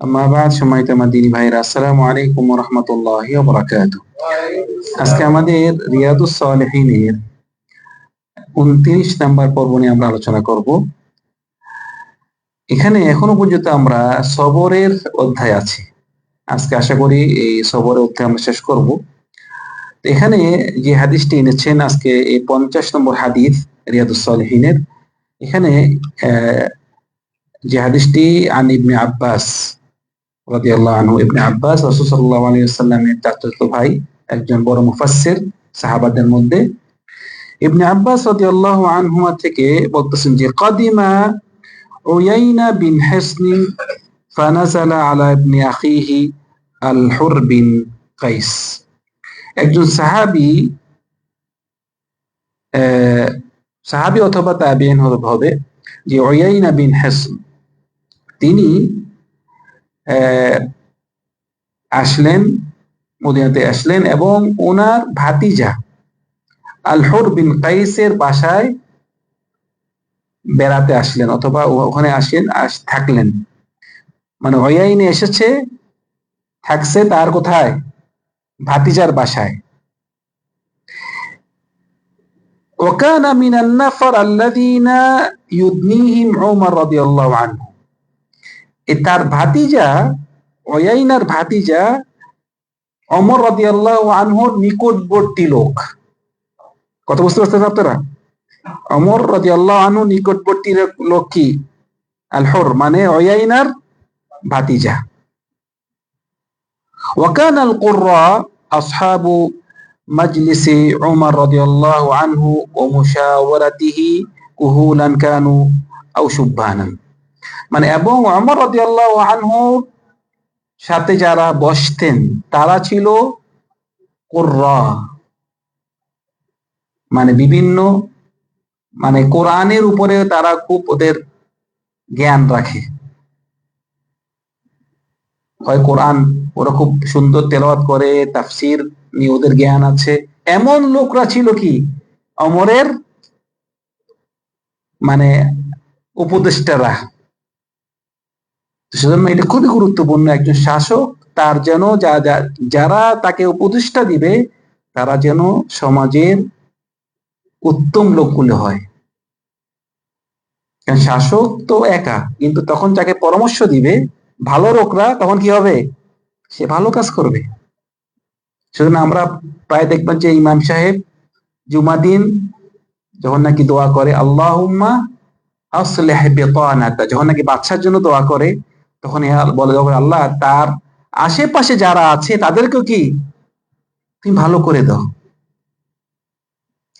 আম্মা বাদ সম্মানিত আমার দিনী ভাইরা আসসালামু আলাইকুম রাহমাতুল্লাহি ওয়া বারাকাতুহু আজকে আমাদের রিয়াদুস সালিহিনের 29 নাম্বার পর্ব নিয়ে আমরা আলোচনা করব। এখানে এখনও পর্যন্ত আমরা সবরের অধ্যায় আছি। আজকে আশা করি এই সবরের অধ্যায় আমরা শেষ করব। এখানে যে হাদিসটি এনেছেন আজকে এই পঞ্চাশ নম্বর হাদিস রিয়াদুস সালিহিনের এখানে আহ, যে হাদিসটি আন ইবনে আব্বাস রাদিয়াল্লাহু আনহু, ইবনে আব্বাস রাসূল সাল্লাল্লাহু আলাইহি ওয়াসাল্লামের চাচাতো ভাই, একজন বড় মুফাসসির, সাহাবাদের মধ্যে। ইবনে আব্বাস রাদিয়াল্লাহু আনহুমা থেকে বলতেছেন যে, কাদিমা উয়াইনা বিন হিসনি ফানাজালা আলা ইবনে আখিহি আল হুর বিন কাইস। একজন সাহাবী সাহাবী অথবা তাবিঈন হবে, যে উয়াইনা বিন হিসন, তিনি আসলেন মদিনাতে আসলেন এবং ওনার ভাতিজা আলহর বিন কাইসের বাসায় বেড়াতে আসলেন অথবা ও- ওখানে আসেন আস- থাকলেন মানে অয়াইনে এসেছে থাকছে তার কোথায় ভাতিজার বাসায় وكان من النفر الذين يدنيهم عمر رضي الله عنه এ তার ভাতিজা অয়াইনার ভাতিজা অমর রাদিয়াল্লাহু আনহুর নিকটবর্তী লোক কত বুঝতে পারছেন আপনারা অমর রাদিয়াল্লাহু আনহু নিকটবর্তী লোক কি আলহর মানে অয়াইনার ভাতিজা وكان القراء أصحاب مجلس عمر رضي الله عنه ومشاورته كهولا كانوا أو شبانا মানে এবং অমর রাদিয়াল্লাহু আনহুর সাথে যারা বসতেন, তারা ছিল কোররা। মানে বিভিন্ন মানে কোরআনের উপরে তারা খুব ওদের জ্ঞান রাখে। হয় কোরআন, ওরা খুব সুন্দর তেলাওয়াত করে, তাফসির নিয়ে ওদের জ্ঞান আছে। এমন লোকরা ছিল কি? অমরের মানে উপদেষ্টারা। সেজন্য এটা খুবই গুরুত্বপূর্ণ একজন শাসক তার যেন যা যারা তাকে উপদেষ্টা দিবে, তারা যেন সমাজের উত্তম লোকগুলো হয়। শাসক তো একা, কিন্তু তখন যাকে পরামর্শ দিবে, ভালো লোকরা তখন কি হবে? সে ভালো কাজ করবে। সেজন্য আমরা প্রায় দেখবেন যে ইমাম সাহেব জুমা দিন যখন নাকি দোয়া করে, আল্লাহুম্মা আসলিহ বিতানাতা যখন নাকি বাচ্চার জন্য দোয়া করে তখন বলে যখন আল্লাহ, তার আশেপাশে যারা আছে, তাদেরকেও কি তুমি ভালো করে দাও?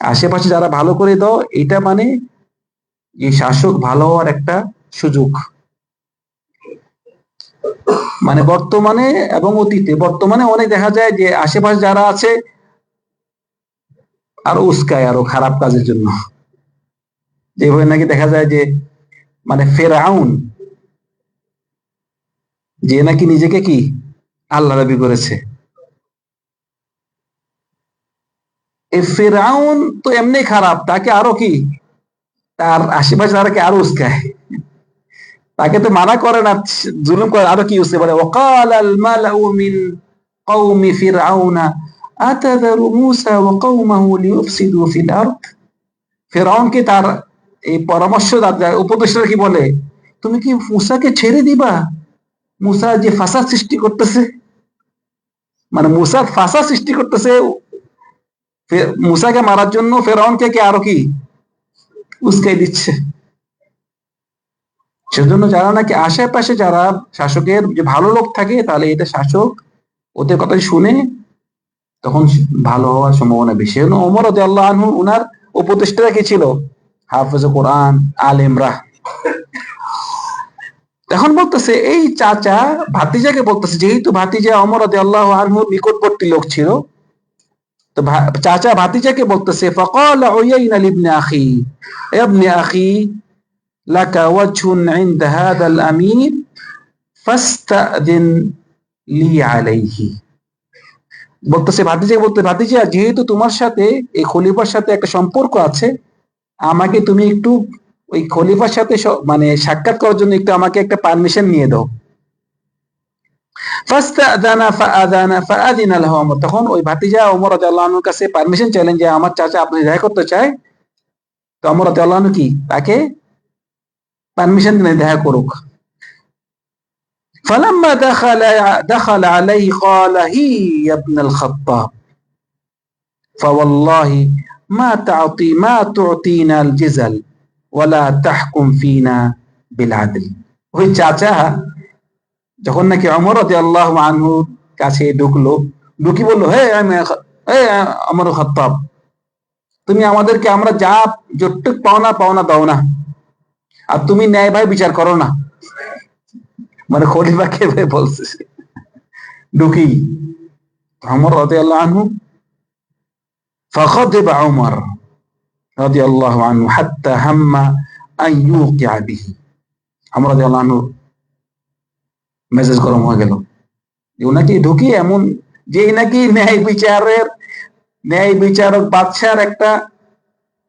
আশেপাশে যারা ভালো করে দাও, এটা মানে এই শাসক ভালো হওয়ার একটা সুযোগ। মানে বর্তমানে এবং অতীতে, বর্তমানে অনেক দেখা যায় যে আশেপাশে যারা আছে, আরও উস্কায় আরও খারাপ কাজের জন্য। যেভাবে নাকি দেখা যায় যে মানে ফেরাউন যে নাকি নিজেকে কি আল্লাহ দাবি করেছে। ফেরাউন তো এমনি খারাপ, তাকে আরও কি? তার আশেপাশে তারা কি আরও উস্কায়? তাকে তো মানা করে না, জুলুম করে, আরও কি উস্কে বলে? ওকাল আল মালাউ মিন কওমি ফিরআউনা আতাদারু মূসা ওয়া কওমাহু লিয়ুফসিদু ফিল আরদ? ফিরআউনকে তার এই পরামর্শদাতা, উপদেষ্টা কি বলে? তুমি কি মুসাকে ছেড়ে দিবা? মুসা যে ফাসাদ সৃষ্টি করতেছে মানে মুসার ফাসাদ সৃষ্টি করতেছে মুসাকে মারার জন্য ফেরাউনকে কে আরও কি? উস্কাই দিচ্ছে। সেজন্য যারা নাকি আশেপাশে যারা শাসকের যে ভালো লোক থাকে, তাহলে এটা শাসক ওদের কথা শুনে তখন ভালো হওয়ার সম্ভাবনা বেশি। ওমর আল্লাহ আনহু, উনার উপদেষ্টা কি ছিল? হাফেজ কোরআন আল আলেমরা। এখন বলতেছে, এই চাচা ভাতিজাকে বলতেছে, যেহেতু ভাতিজা অমর আল্লাহ আনহুর নিকটবর্তী লোক ছিল, তো চাচা ভাতিজাকে বলতেছে, ফকল উয়াইন আল ইবনে আখি ইবনে আখি, লাকা ওয়াজহুন ইনদা হাদা আমির ফাস্তাদিন লি আলাইহি। বলতেছে ভাতিজাকে বলতে, ভাতিজা, যেহেতু তোমার সাথে, এই খলিফার সাথে একটা সম্পর্ক আছে, আমাকে তুমি একটু ওই খলিফার সাথে স- মানে সাক্ষাৎ করার জন্য একটু আমাকে একটা পারমিশন নিয়ে দাও ফাস্তাদানা ফাআদানা ফাআদিনা লাহু ওমর তখন ওই ভাতিজা ওমর রাদিয়াল্লাহু আনহুর কাছে পারমিশন চাইলেন যে আমার চাচা আপনি দেখা করতে চায় তো ওমর রাদিয়াল্লাহু আনহু কি তাকে পারমিশন দিলেন দেখা করুক فلما دخل دخل عليه قال هي يا ابن الخطاب فوالله ما تعطي ما تعطينا الجزل ওই চাচা যখন নাকি অমর আল্লাহ আনহুর কাছে ঢুকলো, ঢুকি বলল, হে হে খত্তাব, তুমি আমাদেরকে আমরা যা জটুক পাওনা পাওনা দাও না। আর তুমি ন্যায় ভাই বিচার করো না। মানে খলিফাকে বলছে? ঢুকি। আমার রতি আল্লাহ আনহু ফখদ আমার রাজি আল্লাহ আনু হাত্তা হাম্মা আইয়ুকি আবিহি আমরা রাজি আল্লাহ মেসেজ গরম হয়ে গেল। ওনাকে ঢুকি এমন, যে নাকি ন্যায় বিচারের, ন্যায় বিচারক বাদশার একটা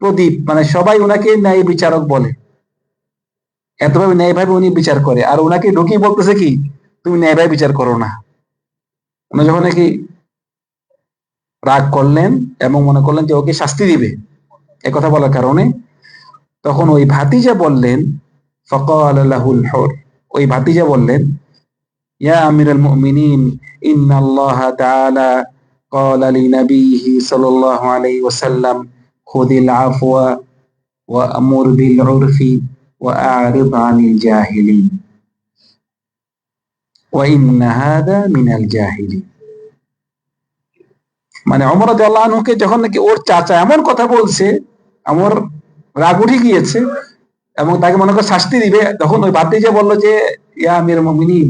প্রদীপ মানে সবাই ওনাকে ন্যায় বিচারক বলে। এতভাবে ন্যায়ভাবে উনি বিচার করে। আর ওনাকে ঢুকি বলতেছে কি, তুমি ন্যায়ভাবে বিচার করো না। উনি যখন নাকি রাগ করলেন এবং মনে করলেন যে ওকে শাস্তি দিবে কথা বলার কারণে তখন ওই ভাতিজা বললেন ফকাল লাহুল হর ওই ভাতিজা বললেন ইয়া আমিরুল মুমিনিন ইন্না আল্লাহ তাআলা قال لنبيه صلى الله عليه وسلم خذ العفو وأمر بالعرف وأعرض عن الجاهلين وإن هذا من الجاهلين মানে অমর আল্লাহ আনহুকে যখন নাকি ওর চাচা এমন কথা বলছে আমার রাগ উঠে গিয়েছে এবং তাকে মনে করে শাস্তি দিবে। তখন ওই যে বলল যে, ইয়া আমির মুমিনিন,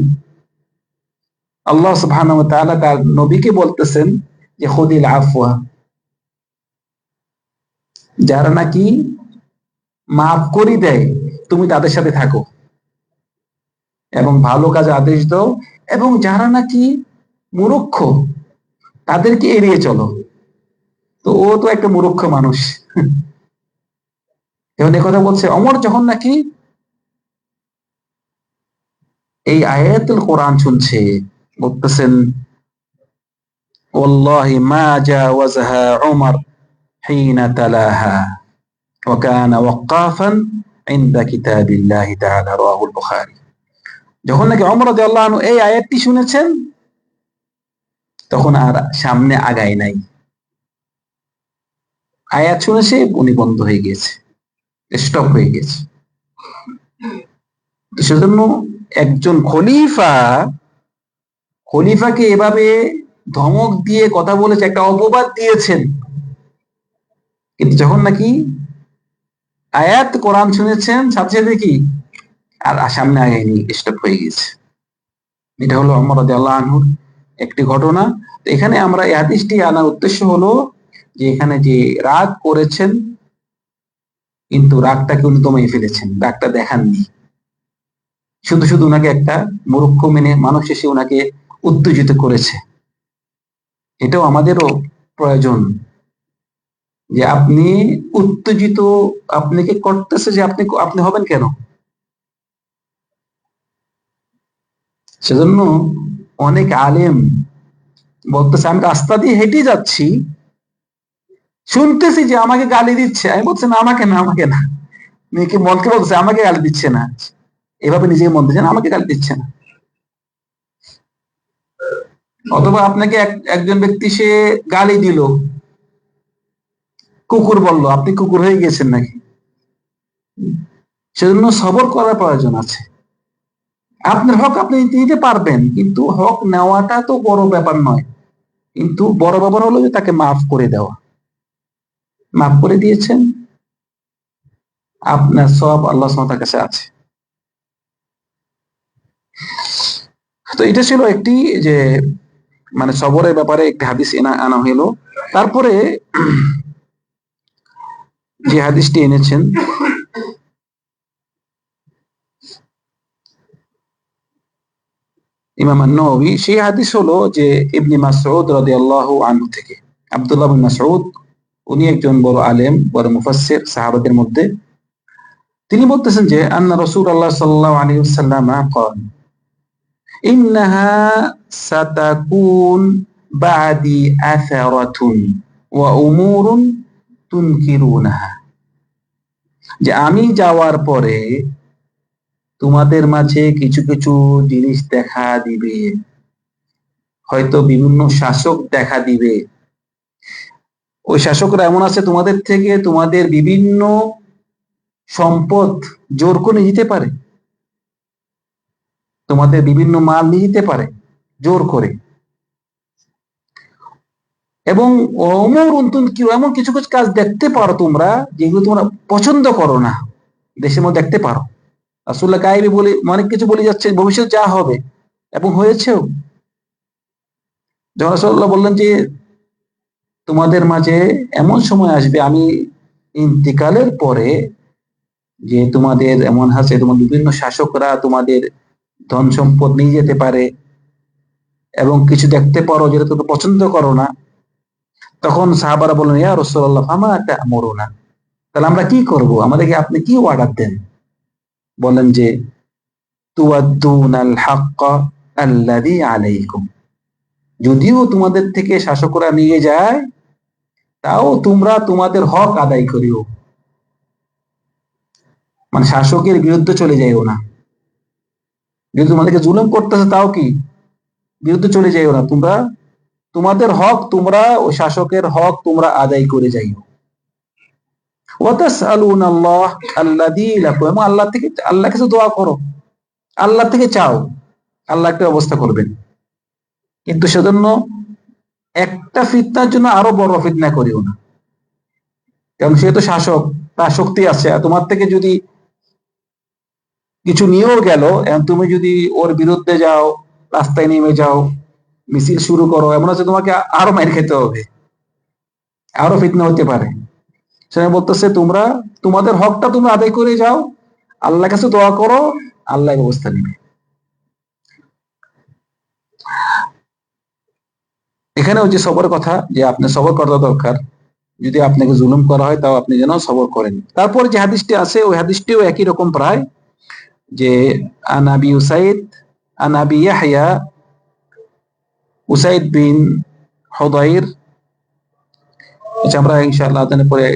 আল্লাহ তাআলা তার নবীকে বলতেছেন যে, খুদিল আফওয়া। যারা নাকি মাফ করি দেয়, তুমি তাদের সাথে থাকো এবং ভালো কাজ আদেশ দাও। এবং যারা নাকি মূর্খ, তাদেরকে এড়িয়ে চলো। তো ও তো একটা মূর্খ মানুষ। এখন কথা বলছে অমর যখন নাকি এই আয়াতুল কোরআন শুনছে বলতেছেন والله ما جاوزها عمر حين تلاها وكان وقافا عند كتاب الله تعالى رواه البخاري যখন নাকি অমর রাদিয়াল্লাহু আনহু এই আয়াতটি শুনেছেন তখন আর সামনে আগায় নাই আয়াত শুনেছে উনি বন্ধ হয়ে গেছে স্টপ হয়ে গেছে। সেজন্য একজন খলিফা, খলিফাকে এভাবে ধমক দিয়ে কথা বলেছে, একটা অপবাদ দিয়েছেন। কিন্তু যখন নাকি আয়াত, কোরআন শুনেছেন, সাথে সাথে কি? আর সামনে আগায়নি স্টপ হয়ে গেছে। এটা হলো অমর আল্লাহ আনহুর একটি ঘটনা। তো এখানে আমরা এই হাদিসটি আনার উদ্দেশ্য হলো যে এখানে যে রাগ করেছেন কিন্তু রাগটাকে উনি দমিয়ে ফেলেছেন, রাগটা দেখাননি। শুধু শুধু উনাকে একটা মূর্খ মেনে মানুষ এসে উনাকে উত্তেজিত করেছে। এটাও আমাদেরও প্রয়োজন যে আপনি উত্তেজিত, আপনাকে করতেছে যে আপনি আপনি হবেন কেন? সেজন্য অনেক আলেম বলতেছে, আমি রাস্তা দিয়ে হেঁটে যাচ্ছি শুনতেছি যে আমাকে গালি দিচ্ছে। আমি বলছি, না, আমাকে না আমাকে না। মেয়েকে মনকে বলছে আমাকে গালি দিচ্ছে না। এভাবে নিজেকে মন দিচ্ছে না, আমাকে গালি দিচ্ছে না। অথবা আপনাকে একজন ব্যক্তি সে গালি দিল। কুকুর বলল, আপনি কুকুর হয়ে গেছেন নাকি? সেজন্য সবর করার প্রয়োজন আছে। আপনার হক আপনি নিতে পারবেন, কিন্তু হক নেওয়াটা তো বড় ব্যাপার নয়। কিন্তু বড় ব্যাপার হলো যে তাকে মাফ করে দেওয়া। মাফ করে দিয়েছেন। আপনার সব আল্লাহ সামাতার কাছে আছে। তো এটা ছিল একটি যে মানে সবরের ব্যাপারে একটি হাদিস এনা, আনা হইল। তারপরে যে হাদিসটি এনেছেন, ইমাম নবী সেই হাদিস হলো যে, ইবনি মাসউদ রাদিয়াল্লাহু আনহু থেকে, আব্দুল্লাহ বিন মাসউদ উনি একজন বড় আলেম, বড় মুফাসির সাহাবাদের মধ্যে। তিনি বলতেছেন যে, আন্না রসুল আল্লাহ সাল্লাহ আলী সাল্লাম কন ইন্নাহা সাতাকুন বাদি ওয়া উমুরুন তুনকিরুনাহা। যে আমি যাওয়ার পরে তোমাদের মাঝে কিছু কিছু জিনিস দেখা দিবে, হয়তো বিভিন্ন শাসক দেখা দিবে। ওই শাসকরা এমন আছে, তোমাদের থেকে তোমাদের বিভিন্ন সম্পদ জোর করে নিতে পারে। তোমাদের বিভিন্ন মাল নিয়ে যেতে পারে, জোর করে। এবং এমন কিছু কিছু কাজ দেখতে পারো তোমরা, যেগুলো তোমরা পছন্দ করো না। দেশের মধ্যে দেখতে পারো। রাসুল্লাহ গাইবে বলে, অনেক কিছু বলে যাচ্ছে ভবিষ্যৎ যা হবে এবং হয়েছেও। যখন রাসুল্লাহ বললেন যে তোমাদের মাঝে এমন সময় আসবে, আমি ইন্তিকালের পরে যে তোমাদের এমন আছে তোমার বিভিন্ন শাসকরা তোমাদের ধন সম্পদ নিয়ে যেতে পারে এবং কিছু দেখতে পারো যেটা তুমি পছন্দ করো না, তখন সাহাবারা বললেন, ইয়া রসুল্লাহ আমা একটা মরো না তাহলে আমরা কি করব? আমাদেরকে আপনি কি অর্ডার দেন? বলেন যে তুয়াদ্দুন আল হাক্কা আল্লাযী আলাইকুম। যদিও তোমাদের থেকে শাসকরা নিয়ে যায়, তাও তোমরা তোমাদের হক আদায় করিও। মানে শাসকের বিরুদ্ধে চলে যাইও না। যদি তোমাদেরকে জুলুম করতেছে তাও কি? বিরুদ্ধে চলে যাইও না। তোমরা, তোমাদের হক তোমরা ওই শাসকের হক তোমরা আদায় করে যাইও। আল্লাহ আল্লাহ থেকে আল্লাহ কাছে দোয়া করো। আল্লাহ থেকে চাও। আল্লাহ একটা ব্যবস্থা করবেন। কিন্তু সেজন্য একটা ফিতনার জন্য আরও বড় ফিতনা করিও না। কারণ সে তো শাসক, তার শক্তি আছে। তোমার থেকে যদি কিছু নিয়েও গেল তুমি যদি ওর বিরুদ্ধে যাও, রাস্তায় নেমে যাও, মিছিল শুরু করো, এমন আছে তোমাকে আরও মাইর খেতে হবে। আরও ফিতনা হতে পারে। সেখানে বলতেছে, তোমরা, তোমাদের হকটা তোমরা আদায় করে যাও। আল্লাহ কাছে দোয়া করো আল্লাহ ব্যবস্থা নিবে। এখানে হচ্ছে সবর কথা, যে আপনি সবর করা দরকার, যদি আপনাকে জুলুম করা হয়, তাও আপনি যেন সবর করেন। তারপর যে হাদিসটি আছে, ওই হাদিসটিও একই রকম প্রায়, যে আনাবি উসাইদ আনাবি ইয়াহইয়া উসাইদ বিন হদাইর আচ্ছা আমরা ইনশাআল্লাহ পরে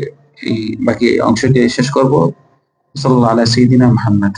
এই বাকি অংশটি শেষ করব। সাল্লাহ আলাই সঈদিনা মোহাম্মদ।